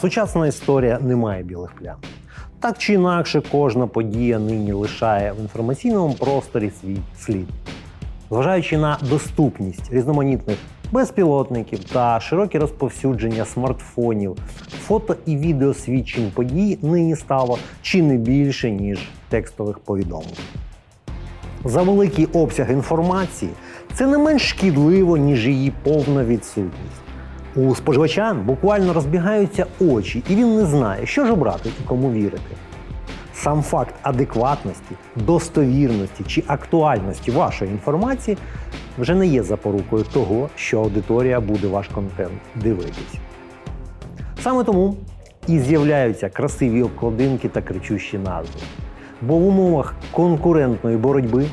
Сучасна історія не має білих плям. Так чи інакше, кожна подія нині лишає в інформаційному просторі свій слід. Зважаючи на доступність різноманітних безпілотників та широке розповсюдження смартфонів, фото і відео свідчень подій нині стало чи не більше, ніж текстових повідомлень. За великий обсяг інформації це не менш шкідливо, ніж її повна відсутність. У споживача буквально розбігаються очі, і він не знає, що ж обрати і кому вірити. Сам факт адекватності, достовірності чи актуальності вашої інформації вже не є запорукою того, що аудиторія буде ваш контент дивитись. Саме тому і з'являються красиві обкладинки та кричущі назви. Бо в умовах конкурентної боротьби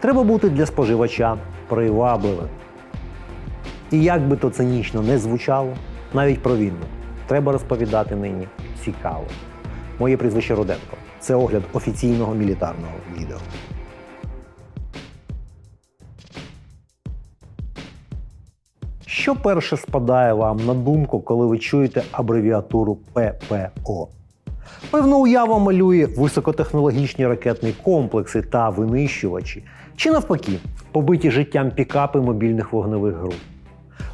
треба бути для споживача привабливим. І як би то цинічно не звучало, навіть про війну треба розповідати нині цікаво. Моє прізвище Руденко. Це огляд офіційного мілітарного відео. Що перше спадає вам на думку, коли ви чуєте абревіатуру ППО? Певно, уява малює високотехнологічні ракетні комплекси та винищувачі, чи навпаки, побиті життям пікапи мобільних вогневих груп.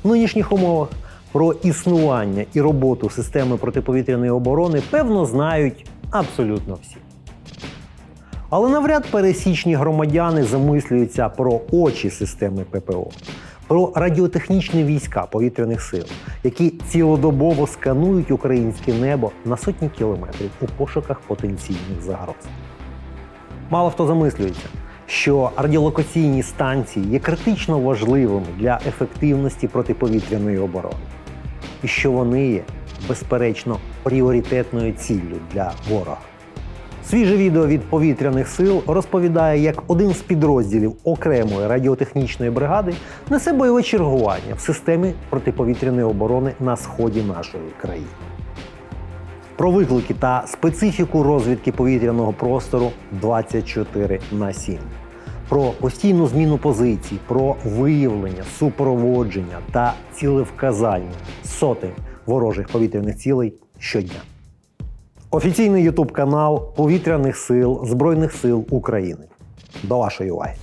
В нинішніх умовах про існування і роботу системи протиповітряної оборони певно знають абсолютно всі. Але навряд пересічні громадяни замислюються про очі системи ППО, про радіотехнічні війська повітряних сил, які цілодобово сканують українське небо на сотні кілометрів у пошуках потенційних загроз. Мало хто замислюється, що радіолокаційні станції є критично важливими для ефективності протиповітряної оборони, і що вони є, безперечно, пріоритетною ціллю для ворога. Свіже відео від повітряних сил розповідає, як один з підрозділів окремої радіотехнічної бригади несе бойове чергування в системі протиповітряної оборони на сході нашої країни. Про виклики та специфіку розвідки повітряного простору 24 на 7. Про постійну зміну позицій, про виявлення, супроводження та цілевказання сотень ворожих повітряних цілей щодня. Офіційний ютуб канал Повітряних сил Збройних сил України. До вашої уваги.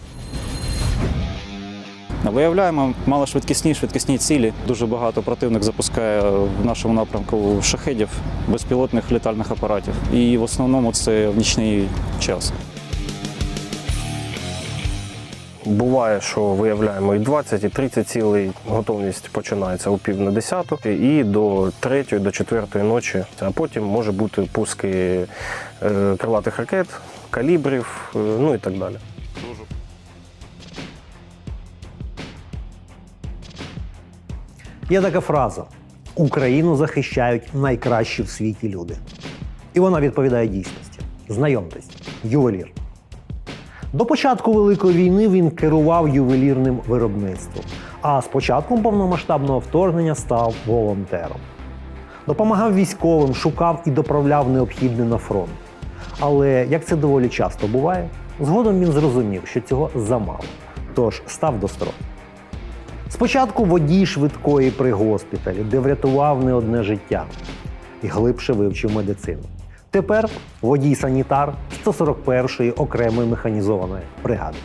Виявляємо малошвидкісні швидкісні цілі. Дуже багато противник запускає в нашому напрямку шахедів, безпілотних літальних апаратів. І в основному це в нічний час. Буває, що виявляємо і 20, і 30 цілей. Готовність починається о пів на 10 і до 3, до 4 ночі. А потім може бути пуски е, крилатих ракет, калібрів, е, ну і так далі. Є така фраза: Україну захищають найкращі в світі люди. І вона відповідає дійсності. Знайомтесь, ювелір. До початку Великої війни він керував ювелірним виробництвом, а з початком повномасштабного вторгнення став волонтером. Допомагав військовим, шукав і доправляв необхідне на фронт. Але як це доволі часто буває, згодом він зрозумів, що цього замало, тож став до. Спочатку водій швидкої при госпіталі, де врятував не одне життя і глибше вивчив медицину. Тепер водій санітар 141-ї окремої механізованої бригади.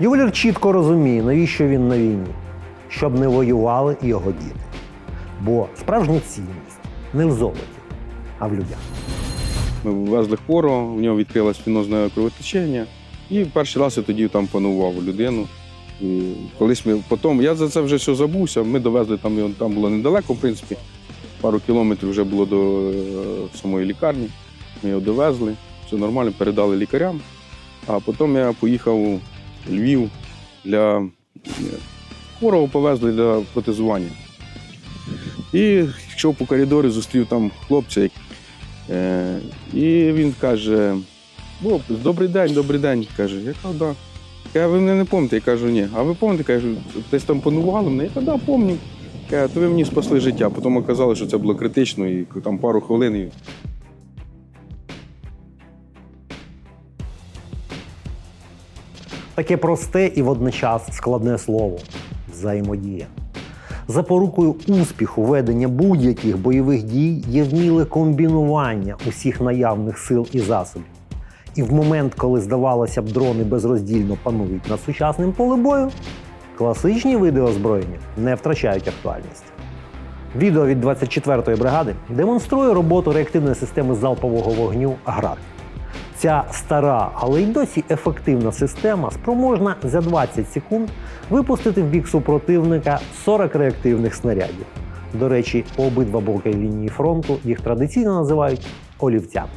Ювелір чітко розуміє, навіщо він на війні, щоб не воювали його діти. Бо справжня цінність не в золоті, а в людях. Ми везли хворого, у нього відкрилось венозне кровотечення. І перший раз я тоді там панував людину. Колись ми потім, я за це вже все забувся. Ми довезли там, там було недалеко, в принципі, пару кілометрів вже було до е, самої лікарні. Ми його довезли, все нормально, передали лікарям. А потім я поїхав у Львів для е, хворого повезли для протезування. І йшов по коридорі, зустрів там хлопця, Е, і він каже: добрий день, добрий день. Каже, я кажу, да. Каже, ви мене не пам'ятаєте? Я кажу, ні. А ви пам'ятаєте, кажу, десь там панували мене? Я кажу, да, пам'ятаю. Каже, то ви мені спасли життя. Потім оказалось, що це було критично, і там пару хвилин. І... Таке просте і водночас складне слово взаємодія. Запорукою успіху ведення будь-яких бойових дій є вміле комбінування усіх наявних сил і засобів. І в момент, коли здавалося б, дрони безроздільно панують над сучасним полем бою, класичні види озброєння не втрачають актуальність. Відео від 24-ї бригади демонструє роботу реактивної системи залпового вогню ГРАД. Ця стара, але й досі ефективна система спроможна за 20 секунд випустити в бік супротивника 40 реактивних снарядів. До речі, по обидва боки лінії фронту їх традиційно називають олівцями.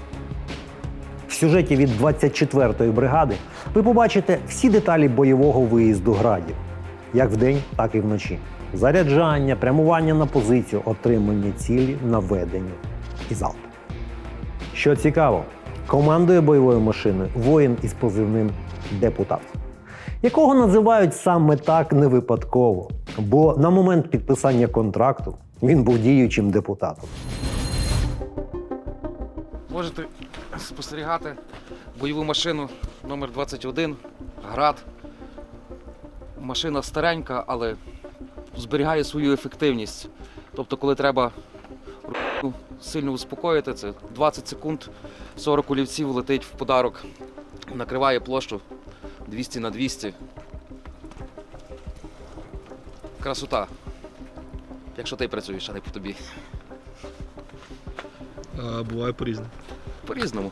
Сюжеті від 24-ї бригади ви побачите всі деталі бойового виїзду градів, як вдень, так і вночі. Заряджання, прямування на позицію, отримання цілі, наведення і залп. Що цікаво, командує бойовою машиною воїн із позивним депутат, якого називають саме так не випадково, бо на момент підписання контракту він був діючим депутатом. Можете спостерігати бойову машину номер 21 град. Машина старенька, але зберігає свою ефективність. Тобто, коли треба сильно успокоїти, це 20 секунд, 40 олівців летить в подарок, накриває площу 200 на 200. Красота. Якщо ти працюєш, а не по тобі. А, буває по-різному. По-різному.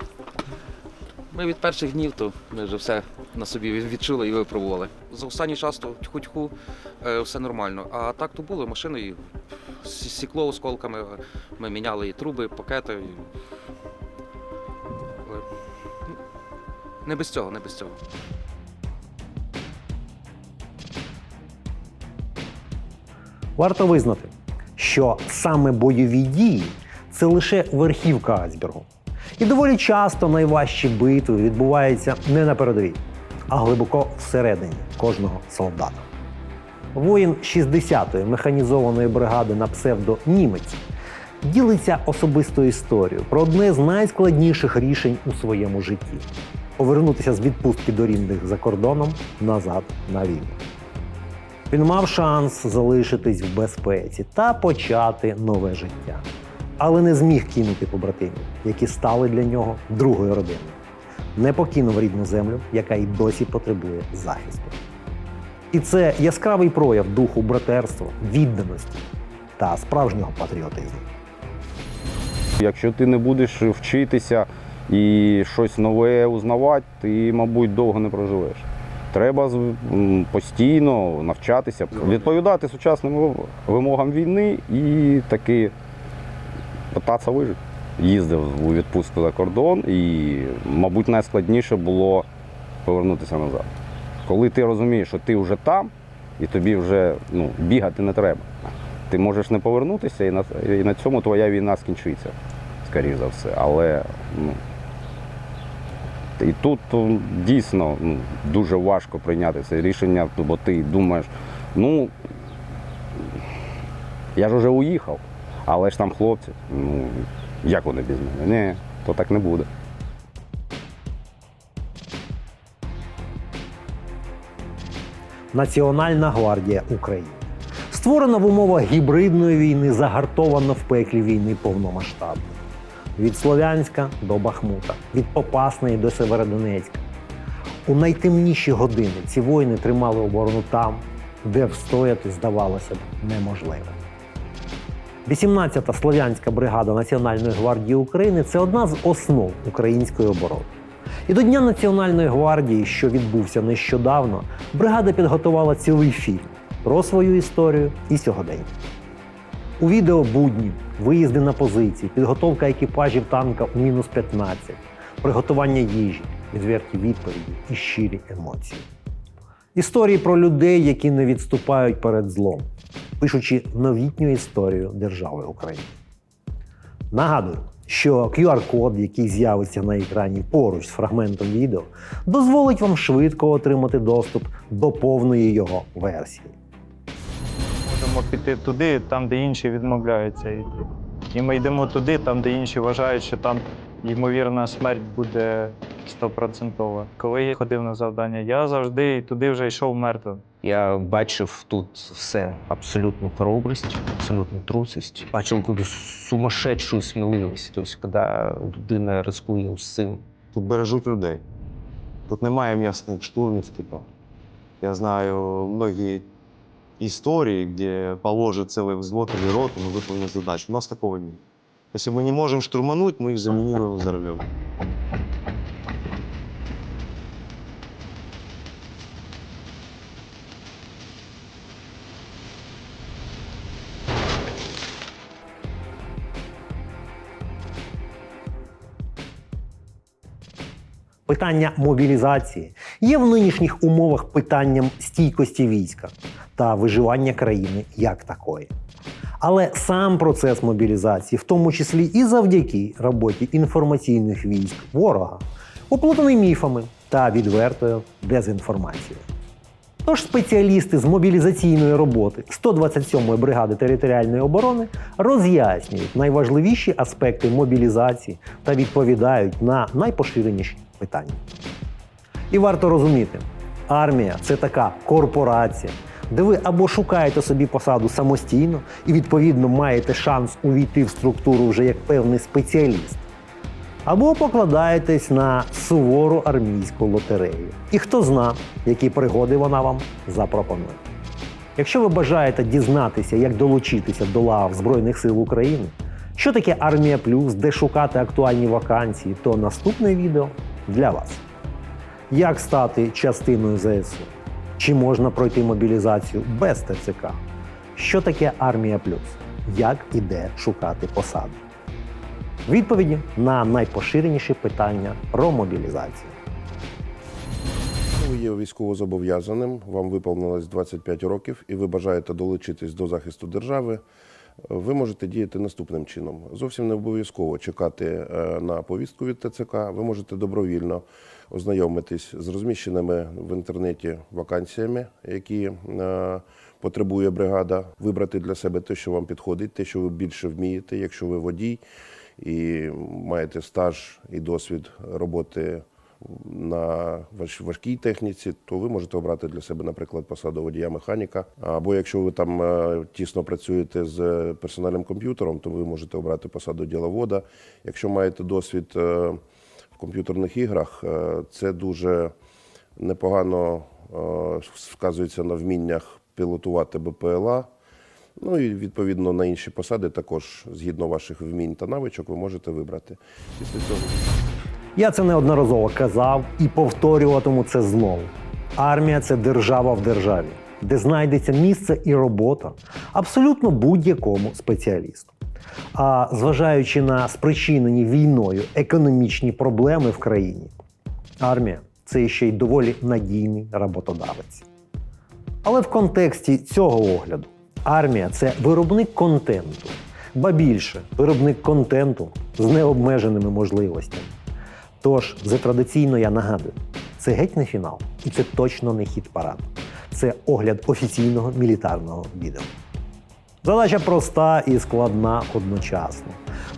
Ми від перших днів то ми вже все на собі відчули і випробували. За останній час то тьху-тьху е, все нормально. А так то було машини і сікло осколками. Ми міняли і труби, пакети. І... Але, Не без цього, не без цього. Варто визнати, що саме бойові дії це лише верхівка айсбергу. І доволі часто найважчі битви відбуваються не на передовій, а глибоко всередині кожного солдата. Воїн 60-ї механізованої бригади на псевдо Німець ділиться особистою історією про одне з найскладніших рішень у своєму житті повернутися з відпустки до рідних за кордоном назад на війну. Він мав шанс залишитись в безпеці та почати нове життя, але не зміг кинути побратимів, які стали для нього другою родиною. Не покинув рідну землю, яка й досі потребує захисту. І це яскравий прояв духу братерства, відданості та справжнього патріотизму. Якщо ти не будеш вчитися і щось нове узнавати, ти, мабуть, довго не проживеш. Треба постійно навчатися, відповідати сучасним вимогам війни і таки питатися вижити. Їздив у відпустку за кордон, і, мабуть, найскладніше було повернутися назад. Коли ти розумієш, що ти вже там, і тобі вже ну, бігати не треба. Ти можеш не повернутися, і на, і на цьому твоя війна скінчиться, скоріш за все. Але ну, і тут ну, дійсно ну, дуже важко прийняти це рішення, бо ти думаєш, ну я ж вже уїхав, але ж там хлопці, ну як вони без мене? Ні, то так не буде. Національна гвардія України. Створена в умовах гібридної війни, загартована в пеклі війни повномасштабної. Від Слов'янська до Бахмута, від Попасної до Северодонецька. У найтемніші години ці воїни тримали оборону там, де встояти здавалося б неможливо. 18-та Слов'янська бригада Національної гвардії України це одна з основ української оборони. І до Дня Національної гвардії, що відбувся нещодавно, бригада підготувала цілий фільм про свою історію і сьогодення. У відео будні, виїзди на позиції, підготовка екіпажів танка у мінус 15, приготування їжі, відверті відповіді і щирі емоції. Історії про людей, які не відступають перед злом, пишучи новітню історію держави України. Нагадую, що QR-код, який з'явиться на екрані поруч з фрагментом відео, дозволить вам швидко отримати доступ до повної його версії. Можемо піти туди, там, де інші відмовляються йти. І ми йдемо туди, там, де інші вважають, що там ймовірна смерть буде стопроцентово. Коли я ходив на завдання, я завжди туди вже йшов мертвим. Я бачив тут все абсолютну хоробрість, абсолютну трусость. Бачив тут сумасшедшу сміливість. Тобто, коли людина рискує всім. Тут бережуть людей. Тут немає м'ясних штурмів. Типу. Я знаю многі історії, де положат целый взвод или роту на выполнение задач. У нас такого нет. Если мы не можем штурмануть, мы их заминируем, взорвем. Питання мобілізації є в нинішніх умовах питанням стійкості війська та виживання країни як такої. Але сам процес мобілізації, в тому числі і завдяки роботі інформаційних військ ворога, оплутаний міфами та відвертою дезінформацією. Тож спеціалісти з мобілізаційної роботи 127-ї бригади територіальної оборони роз'яснюють найважливіші аспекти мобілізації та відповідають на найпоширеніші питання. І варто розуміти, армія це така корпорація, де ви або шукаєте собі посаду самостійно і відповідно маєте шанс увійти в структуру вже як певний спеціаліст, або покладаєтесь на сувору армійську лотерею. І хто зна, які пригоди вона вам запропонує. Якщо ви бажаєте дізнатися, як долучитися до лав Збройних сил України, що таке армія плюс, де шукати актуальні вакансії, то наступне відео для вас. Як стати частиною ЗСУ? Чи можна пройти мобілізацію без ТЦК? Що таке армія плюс? Як і де шукати посади? Відповіді на найпоширеніші питання про мобілізацію. Ви є військовозобов'язаним, вам виповнилось 25 років, і ви бажаєте долучитись до захисту держави. Ви можете діяти наступним чином. Зовсім не обов'язково чекати е, на повістку від ТЦК. Ви можете добровільно ознайомитись з розміщеними в інтернеті вакансіями, які е, потребує бригада, вибрати для себе те, що вам підходить, те, що ви більше вмієте. Якщо ви водій і маєте стаж і досвід роботи на важ- важкій техніці, то ви можете обрати для себе, наприклад, посаду водія-механіка. Або якщо ви там е, тісно працюєте з персональним комп'ютером, то ви можете обрати посаду діловода. Якщо маєте досвід е, в комп'ютерних іграх, е, це дуже непогано вказується на вміннях пілотувати БПЛА. Ну і відповідно на інші посади також згідно ваших вмінь та навичок ви можете вибрати. Після цього Я це неодноразово казав і повторюватиму це знову. Армія це держава в державі, де знайдеться місце і робота абсолютно будь-якому спеціалісту. А зважаючи на спричинені війною економічні проблеми в країні, армія це ще й доволі надійний роботодавець. Але в контексті цього огляду армія це виробник контенту, ба більше виробник контенту з необмеженими можливостями. Тож, за традиційно я нагадую, це геть не фінал, і це точно не хід параду. Це огляд офіційного мілітарного відео. Задача проста і складна одночасно.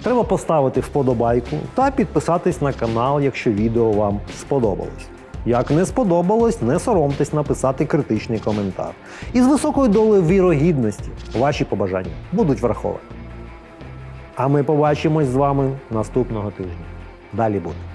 Треба поставити вподобайку та підписатись на канал, якщо відео вам сподобалось. Як не сподобалось, не соромтесь написати критичний коментар. І з високою долею вірогідності ваші побажання будуть враховані. А ми побачимось з вами наступного тижня. Далі буде.